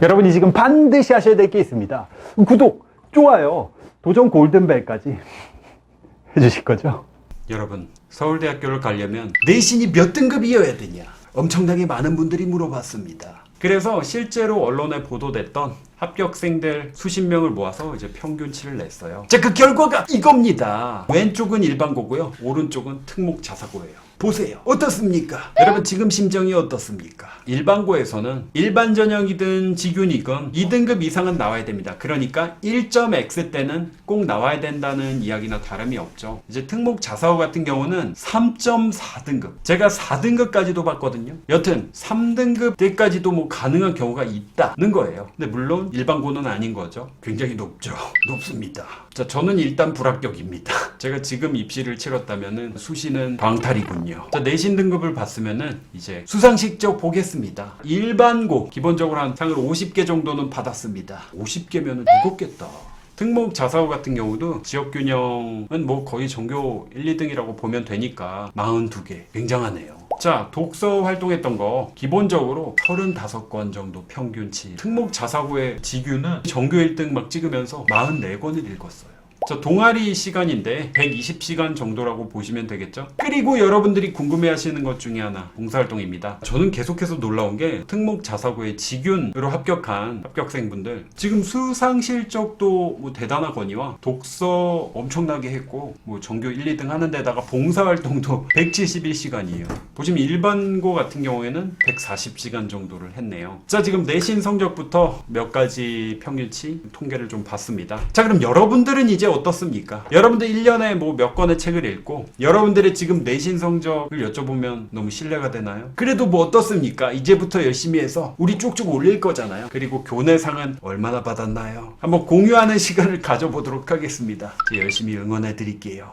여러분이 지금 반드시 하셔야 될 게 있습니다. 구독, 좋아요, 도전 골든벨까지 해주실 거죠? 여러분, 서울대학교를 가려면 내신이 몇 등급이어야 되냐? 엄청나게 많은 분들이 물어봤습니다. 그래서 실제로 언론에 보도됐던 합격생들 수십 명을 모아서 이제 평균치를 냈어요. 자, 그 결과가 이겁니다. 왼쪽은 일반고고요. 오른쪽은 특목 자사고예요. 보세요. 어떻습니까? 여러분 지금 심정이 어떻습니까? 일반고에서는 일반 전형이든 지균이건 2등급 이상은 나와야 됩니다. 그러니까 1.x 때는 꼭 나와야 된다는 이야기나 다름이 없죠. 이제 특목 자사고 같은 경우는 3.4등급. 제가 4등급까지도 봤거든요. 여튼 3등급 때까지도 뭐 가능한 경우가 있다는 거예요. 근데 물론 일반고는 아닌 거죠. 굉장히 높죠. 높습니다. 자, 저는 일단 불합격입니다. 제가 지금 입시를 치렀다면은 수시는 방탈이군요. 자, 내신 등급을 봤으면은 이제 수상식적 보겠습니다. 일반고 기본적으로 한 상을 50개 정도는 받았습니다. 50개면은 무겁겠다. 특목 자사고 같은 경우도 지역균형은 뭐 거의 전교 1, 2등이라고 보면 되니까 42개. 굉장하네요. 자, 독서 활동했던 거 기본적으로 35권 정도 평균치. 특목 자사고의 지규는 전교 1등 막 찍으면서 44권을 읽었어요. 자, 동아리 시간인데 120시간 정도라고 보시면 되겠죠? 그리고 여러분들이 궁금해 하시는 것 중에 하나, 봉사활동입니다. 저는 계속해서 놀라운 게 특목 자사고의 지균으로 합격한 합격생분들 지금 수상 실적도 뭐 대단하거니와 독서 엄청나게 했고 뭐 전교 1, 2등 하는 데다가 봉사활동도 171시간이에요. 보시면 일반고 같은 경우에는 140시간 정도를 했네요. 자, 지금 내신 성적부터 몇 가지 평균치 통계를 좀 봤습니다. 자, 그럼 여러분들은 이제 어떻습니까? 여러분들 1년에 뭐 몇 권의 책을 읽고 여러분들의 지금 내신 성적을 여쭤보면 너무 신뢰가 되나요? 그래도 뭐 어떻습니까? 이제부터 열심히 해서 우리 쭉쭉 올릴 거잖아요. 그리고 교내상은 얼마나 받았나요? 한번 공유하는 시간을 가져보도록 하겠습니다. 제 열심히 응원해 드릴게요.